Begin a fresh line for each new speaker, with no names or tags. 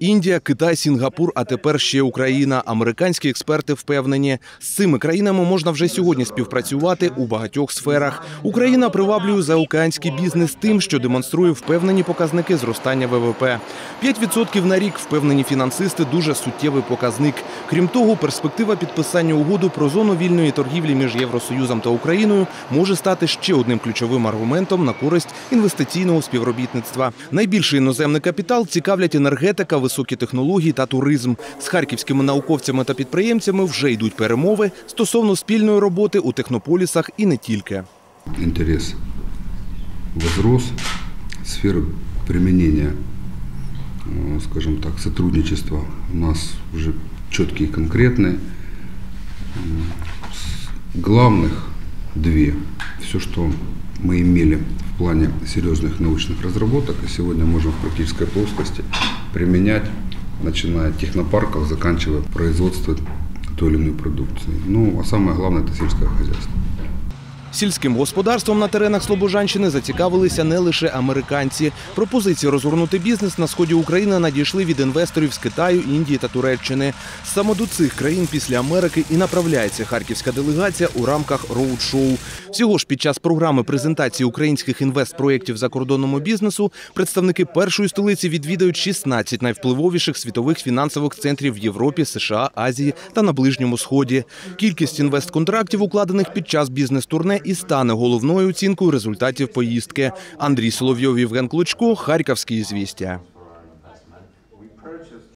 Індія, Китай, Сінгапур, а тепер ще Україна. Американські експерти впевнені, з цими країнами можна вже сьогодні співпрацювати у багатьох сферах. Україна приваблює заокеанський бізнес тим, що демонструє впевнені показники зростання ВВП. 5% на рік впевнені фінансисти дуже суттєвий показник. Крім того, перспектива підписання угоди про зону вільної торгівлі між Євросоюзом та Україною може стати ще одним ключовим аргументом на користь інвестиційного співробітництва. Найбільший іноземний капітал цікавлять енергетика, високі технології та туризм. З харківськими науковцями та підприємцями вже йдуть перемови стосовно спільної роботи у технополісах і не тільки.
интерес возрос, сферы применения, э, скажем так, сотрудничества у нас уже четкие и конкретные. М, с Главных две. Все, что мы имели в плане серьезных научных разработок, и сегодня можем в практической плоскости применять, начиная от технопарков, заканчивая производством той или иной продукции. Ну, а самое главное – это сельское хозяйство.
Сільським господарством на теренах Слобожанщини зацікавилися не лише американці. Пропозиції розгорнути бізнес на сході України надійшли від інвесторів з Китаю, Індії та Туреччини. Саме до цих країн після Америки і направляється харківська делегація у рамках роуд-шоу. Всього ж під час програми презентації українських інвестпроєктів закордонному бізнесу представники першої столиці відвідають 16 найвпливовіших світових фінансових центрів в Європі, США, Азії та на Ближньому Сході. Кількість інвестконтрактів, укладених під час бізнес-турне, і стане головною оцінкою результатів поїздки. Андрій Соловйов, Євген Клочко, Харківські звістя.